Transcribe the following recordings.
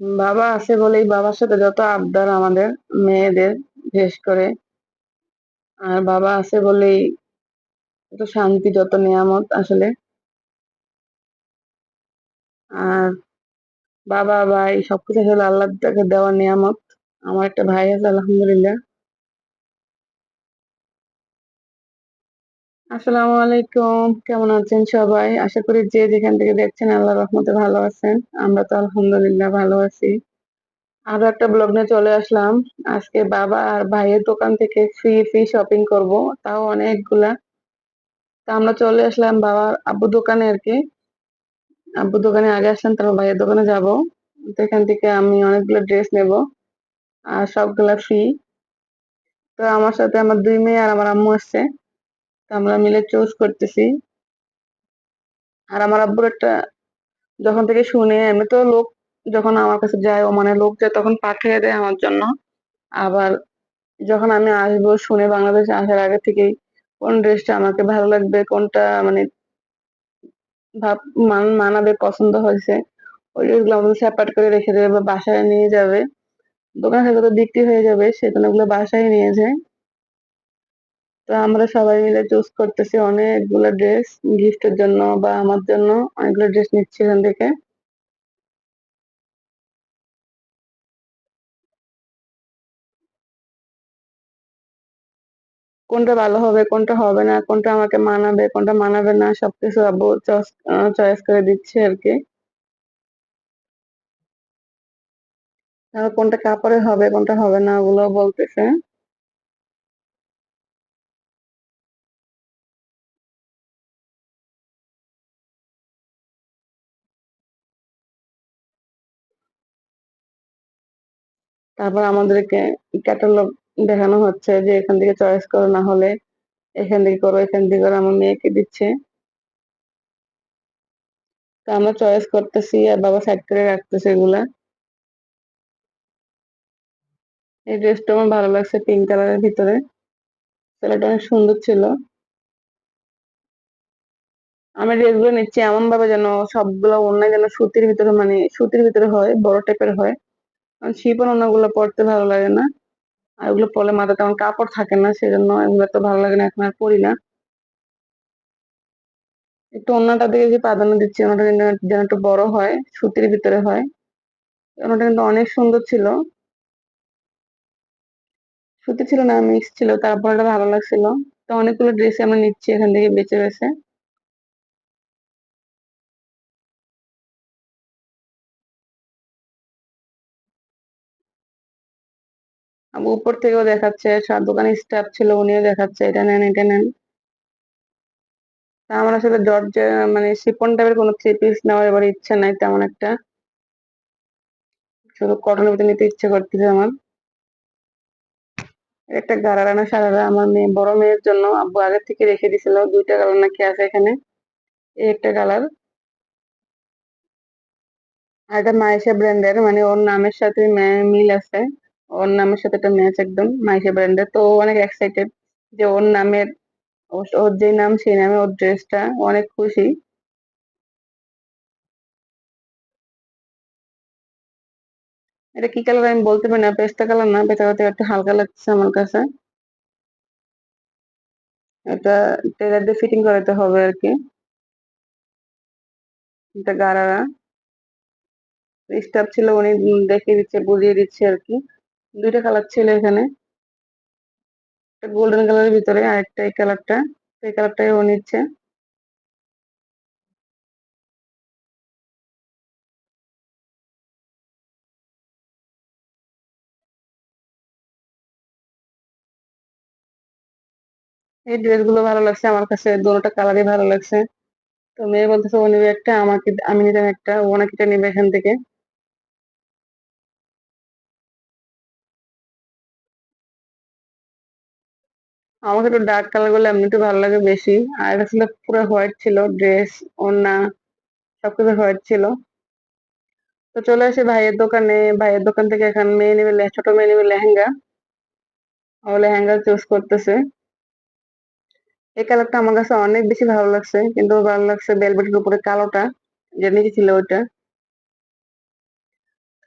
বাবা আছে বলেই বাবার সাথে যত আবদার আমাদের মেয়েদের, বিশেষ করে। আর বাবা আছে বলেই যত শান্তি, যত নিয়ামত আসলে। আর বাবা, ভাই, সবকিছু আসলে আল্লাহ দেওয়া নিয়ামত। আমার একটা ভাই আছে, আলহামদুলিল্লাহ। আসসালামু আলাইকুম। কেমন আছেন সবাই? আশা করি যে যেখান থেকে দেখছেন আল্লাহ রহমতে ভালো আছেন। আমরা তো আলহামদুলিল্লাহ ভালো আছি। আরও একটা ব্লগ নিয়ে চলে আসলাম। আজকে বাবা আর ভাইয়ের দোকান থেকে ফ্রি ফ্রি শপিং করব। তাও অনেকগুলা। তা আমরা চলে আসলাম বাবার আব্বু দোকানে আর কি। আব্বু দোকানে আগে আসলাম, তারপর ভাইয়ের দোকানে যাব। তো এখান থেকে আমি অনেকগুলো ড্রেস নেব আর সবগুলা ফ্রি তো আমার সাথে আমার দুই মেয়ে আর আমার আম্মু আসছে। আমরা মিলে চুজ করতেছি। আর আমার আব্বুর একটা যখন থেকে শুনে, এমনি তো লোক যখন আমার কাছে যায় ও মানে লোক যায়, তখন পাঠিয়ে দেয় আমার জন্য। আবার যখন আমি আসব, শুনে বাংলাদেশে আসার আগে থেকেই কোন ড্রেসটা আমাকে ভালো লাগবে, কোনটা মানে ভাব, মান, মানাবে, পছন্দ হয়েছে, ওই ড্রেসগুলো আমাদের সেপারেট করে রেখে দেবে বা বাসায় নিয়ে যাবে। দোকানে থেকে তো বিক্রি হয়ে যাবে সেজন্য ওগুলো বাসায় নিয়ে যায়। তো আমরা সবাই মিলে চুজ করতেছি অনেকগুলো ড্রেস গিফটের জন্য বা আমার জন্য অনেকগুলো ড্রেস নিচ্ছি এখান থেকে। কোনটা ভালো হবে, কোনটা হবে না, কোনটা আমাকে মানাবে, কোনটা মানাবে না, সবকিছু আব্বু চয়েস করে দিচ্ছে আর কি কোনটা কাপড়ে হবে, কোনটা হবে না ওগুলো বলতেছে। তারপর আমাদেরকে ক্যাটালগ দেখানো হচ্ছে যে এখান থেকে চয়েস করো, না হলে এখান থেকে করো, এখান থেকে করো, আমার মেয়েকে দিচ্ছে। তো আমরা চয়েস করতেছি আর বাবা সাইড করে রাখতেছে এগুলা। এই ড্রেসটা আমার ভালো লাগছে পিঙ্ক কালারের ভিতরে। ছেলেটা অনেক সুন্দর ছিল। আমি ড্রেসগুলো নিচ্ছি এমন ভাবে যেন সবগুলো অন্য যেন সুতির ভিতরে মানে সুতির ভিতরে হয়, বড় টাইপের হয়। শিপন ওনাগুলো পড়তে ভালো লাগে না। আর ওগুলো পরলে মাথা তেমন কাপড় থাকে না, সেজন্য এগুলো তো ভালো লাগে না, এখন আর পরি না। একটু অন্যটা দিকে যে প্রাধান্য দিচ্ছি ওনাটা কিন্তু যেন একটু বড় হয়, সুতির ভিতরে হয়। ওনাটা কিন্তু অনেক সুন্দর ছিল। সুতি ছিল না, মিক্স ছিল, তারপর এটা ভালো লাগছিল। তো অনেকগুলো ড্রেস আমরা নিচ্ছি এখান থেকে বেঁচে বেছে উপর থেকেও দেখাচ্ছে দোকানে স্টাফ ছিল উনিও দেখাচ্ছে, এটা নেন এটা নেন। তা আমার আসলে জর্জ মানে শিপন টাইপের কোনো থ্রি পিস নেওয়ার এবার ইচ্ছা নাই তেমন একটা। শুধু কটনের ভিতরে নিতে ইচ্ছে করতেছে আমার। একটা গারারা না সারারা আমার মেয়ে, বড় মেয়ের জন্য আব্বু আগের থেকে রেখে দিছিল, দুইটা কালার নাকি আছে এখানে। এই একটা কালার আর এটা মাইশা ব্র্যান্ডের মানে ওর নামের সাথে মিল আছে। ওর নামের সাথে একটা ম্যাচ একদম, মাইশা ব্র্যান্ডের। তো অনেক এক্সাইটেড যে ওর নামের ওর যে নাম, সেই নামে ওর ড্রেসটা অনেক খুশি। এটা কি কালার আমি বলতে পারি না, পেস্তা কালার না পেস্তা কালার একটু হালকা লাগছে আমার কাছে। এটা টেলার দিয়ে ফিটিং করাতে হবে আর কি। এটা গারারা। স্টাফ ছিল, উনি দেখিয়ে দিচ্ছে, বুঝিয়ে দিচ্ছে আর কি। দুইটা কালার ছিল এখানে। গোল্ডেন কালারের ভিতরে আর একটা এই কালারটা এই কালারটাই ও নিচ্ছে। এই ড্রেসগুলো ভালো লাগছে। আমার কাছে দুটোটা কালারই ভালো লাগছে। তো মেয়ে বলতেছে, ও নিবে একটা, আমাকে, আমি নিলাম একটা। ও নাকি নিবে এখান থেকে। আমাকে একটু ডার্ক কালারগুলো এমনি ভালো লাগে বেশি। আর এটা ছিল পুরো হোয়াইট ছিল ড্রেস ওড়না, সবকিছু হোয়াইট ছিল। তো চলে আসি ভাইয়ের দোকানে। ভাইয়ের দোকান থেকে এখন মেয়ে নেবে ছোট মেয়ে নেবে লেহেঙ্গা। ও লেহেঙ্গা চুজ করতেছে। এই কালারটা আমার কাছে অনেক বেশি ভালো লাগছে, কিন্তু ভালো লাগছে বেলভেটের উপরে কালোটা, যে নিচে ছিল ওইটা।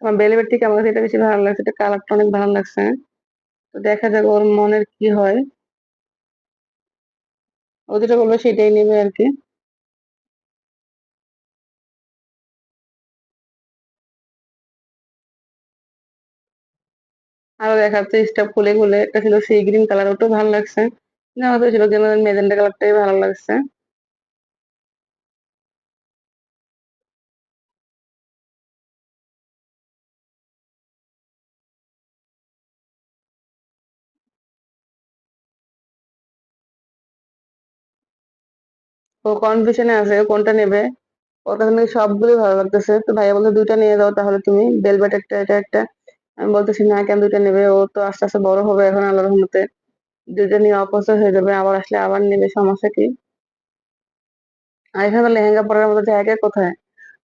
আমার বেলিবেট থেকে আমার কাছে এটা বেশি ভালো লাগছে, এটা কালারটা অনেক ভালো লাগছে। তো দেখা যাক ওর মনের কি হয়। ও যেটা বলবে সেটাই নেবে আর কি। আরও দেখাচ্ছে স্টাফ খুলে খুলে, একটা ছিল সেই গ্রিন কালার ওটাও ভালো লাগছে। তো ছিল মেজেন্টা কালারটাই ভালো লাগছে। ও কনফিউশনে আছে, কোনটা নেবে? ওর কাছে নাকি সবগুলোই ভালো লাগতেছে। তো ভাইয়া বলছে দুইটা নিয়ে যাও তাহলে তুমি। বেলভেট একটা, এটা একটা। আমি বলতেছি, না, কেন দুইটা নেবে? ও তো আস্তে আস্তে বড় হবে এখন আল্লাহর রহমতে। দুইটা নিয়ে অপছন্দ হয়ে যাবে, আবার আসলে আবার নেবে, সমস্যা কি? আর এখানে লেহেঙ্গা পরার মতো জায়গা কোথায়?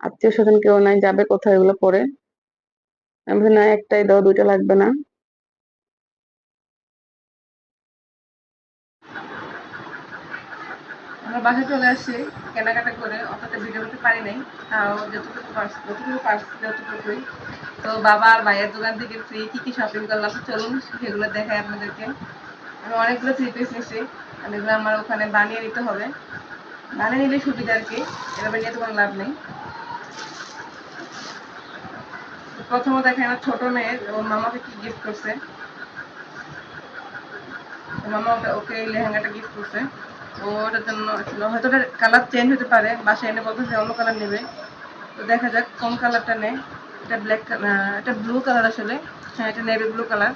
আত্মীয় স্বজন কেউ নাই, যাবে কোথায় এগুলো পরে? আমি না, একটাই দাও, দুইটা লাগবে না। আমরা বাসায় চলে আসছি কেনাকাটা করে, অতটা ভিডিও করতে পারি নাই, তাও যতটুকু পারছি যতটুকু পারছি যতটুকুই তো বাবা আর ভাইয়ের দোকান থেকে ফ্রি কি কি শপিং করলাম, চলুন সেগুলো দেখাই আপনাদেরকে। আমি অনেকগুলো থ্রি পিস নিচ্ছি আর এগুলো আমার ওখানে বানিয়ে নিতে হবে। বানিয়ে নিলে সুবিধা আর কি, এভাবে নিয়ে তো কোনো লাভ নেই। প্রথমত দেখেন আমার ছোট মেয়ের ওর মামাকে কি গিফট করছে? মামা ওকে- ওকে লেহেঙ্গাটা গিফট করছে। ওটার জন্য ছিল। হয়তো ওটার কালার চেঞ্জ হতে পারে, বাসায় এনে বলতেছে অন্য কালার নেবে। তো দেখা যাক কোন কালারটা নেয়। এটা ব্ল্যাক এটা ব্লু কালার আসলে। হ্যাঁ এটা নেভি ব্লু কালার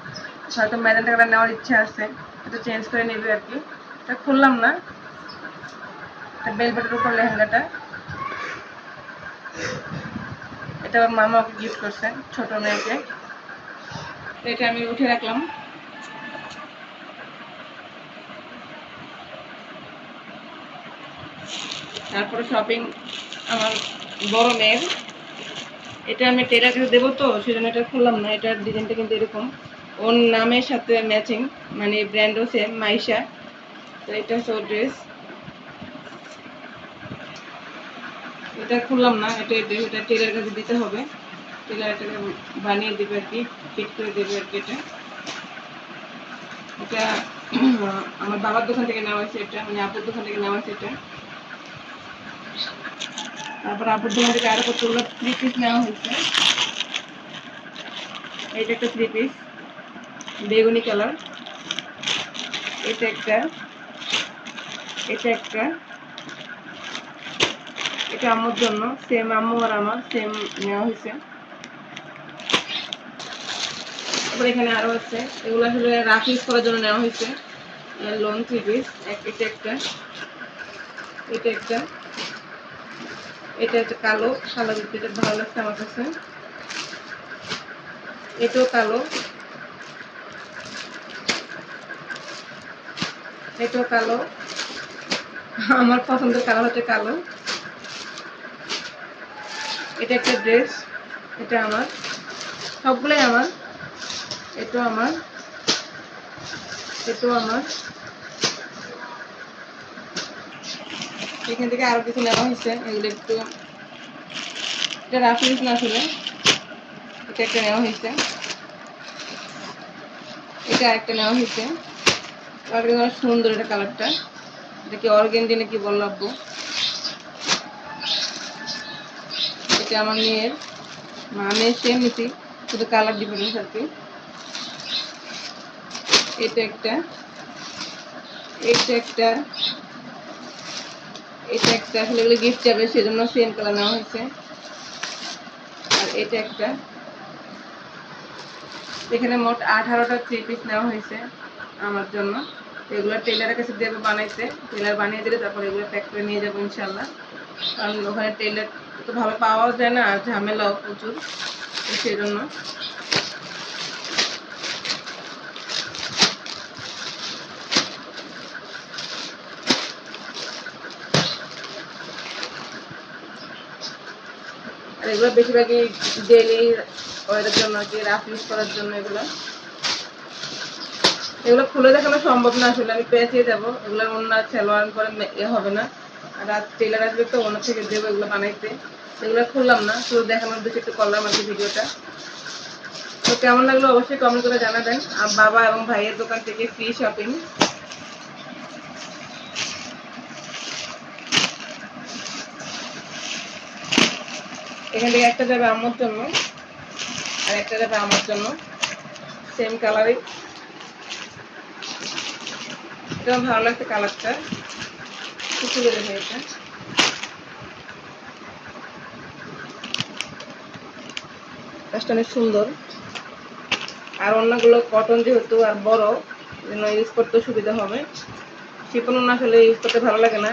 হয়তো ম্যাজেন্টা কালার নেওয়ার ইচ্ছা আছে। এটা চেঞ্জ করে নেবে আর কি। এটা খুললাম না। এটা বেলবেটের উপর লেহেঙ্গাটা। এটা ওর মামা ওকে গিফট করছে, ছোট মেয়েকে। এটা আমি উঠে রাখলাম। তারপরে শপিং আমার বড় মেয়ের। এটা আমি কাছে দেবো তো, সেজন্য এটা খুললাম না, এটার ডিজাইনটা কিন্তু এরকম। ওর নামের সাথে ম্যাচিং মানে ব্র্যান্ডও সেম মাইশা। তো এটা হচ্ছে ড্রেস এটা খুললাম না, এটা এটা টেলার কাছে দিতে হবে। টেলার এটাকে বানিয়ে দেবে আর কি ফিট করে দেবে আর কি এটা। এটা আমার বাবার দোকান থেকে নেওয়া হয়েছে এটা মানে আপুর দোকান থেকে নেওয়া হয়েছে এটা। তারপর আপুর দোকান থেকে আরও কতগুলো থ্রি পিস নেওয়া হয়েছে। এইটা একটা থ্রি পিস বেগুনি কালার এটা একটা এটা একটা। এটা আম্মুর জন্য সেম আম্মু আর আমার সেম নেওয়া হয়েছে। তারপর এখানে আরও আছে, এগুলো আসলে রাফ ইউজ করার জন্য নেওয়া হয়েছে। লোন থ্রি পিস এটা একটা এটা একটা। এটা একটা কালো কালো এটা ভালো লাগছে আমার কাছে। এটাও কালো। এটাও কালো। আমার পছন্দের কালার হচ্ছে কালো। এটা একটা ড্রেস, এটা আমার। সবগুলোই আমার। এটাও আমার। এটাও আমার। এখান থেকে আরও কিছু নেওয়া হয়েছে। এগুলো একটু এটা রাফিস না আসলে। এটা একটা নেওয়া হয়েছে। এটা একটা নেওয়া হয়েছে। সুন্দর এটা কালারটা এটা কি অর্গেন্ডি নাকি বলল আব্বু এটা আমার মেয়ের। মা মেয়ের সেম নিছি শুধু কালার ডিফারেন্স আর কি। এটা একটা। এটা একটা এটা একটা আসলে এগুলো গিফট যাবে, সেজন্য সেম কালার নেওয়া হয়েছে। আর এটা একটা। এখানে মোট আঠারোটা থ্রি পিস নেওয়া হয়েছে আমার জন্য। এগুলো টেলারের কাছে দেবে বানাইতে। টেলার বানিয়ে দিলে তারপর এগুলো প্যাক করে নিয়ে যাব ইনশাল্লাহ কারণ ওখানে টেলার তো ভালো পাওয়াও যায় না, আর ঝামেলাও প্রচুর। সেই জন্য এগুলো বেশিরভাগই ডেলি ওয়ের জন্য কি রাফ ইউজ করার জন্য এগুলো। এগুলো খুলে দেখানো সম্ভব না আসলে, আমি পেঁচিয়ে যাব এগুলো অন্য সেলোয়ার করে এ হবে না। আর রাত টেলার আসবে তো, অন্য থেকে দেবো এগুলো বানাইতে। এগুলো খুললাম না, শুধু দেখানোর উদ্দেশ্যে একটু করলাম আর কি ভিডিওটা। তো কেমন লাগল অবশ্যই কমেন্ট করে জানাবেন। আর বাবা এবং ভাইয়ের দোকান থেকে ফ্রি শপিং এখান থেকে একটা যাবে আমার জন্য। আর একটা যাবে আমার জন্য। সেম কালারই এটা ভালো লাগছে কালারটা খুব সুন্দর হয়েছে কাজটা অনেক সুন্দর। আর অন্যগুলো কটন যেহেতু আর বড় ইউজ করতে সুবিধা হবে। শিপন আসলে ইউজ করতে ভালো লাগে না।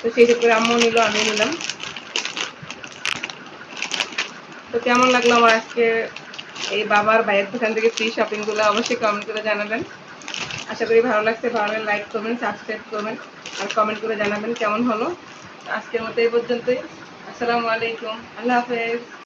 তো সেই ক্ষেত্রে আম্মু নিল আমি নিলাম। তো কেমন লাগল আমার আজকে এই বাবার বাইরের দোকান থেকে ফ্রি শপিংগুলো অবশ্যই কমেন্ট করে জানাবেন। আশা করি ভালো লাগছে। ভালো লাগলে লাইক করবেন সাবস্ক্রাইব করবেন আর কমেন্ট করে জানাবেন কেমন হলো। আজকের মতো এই পর্যন্তই। আসসালামু আলাইকুম। আল্লাহ হাফেজ।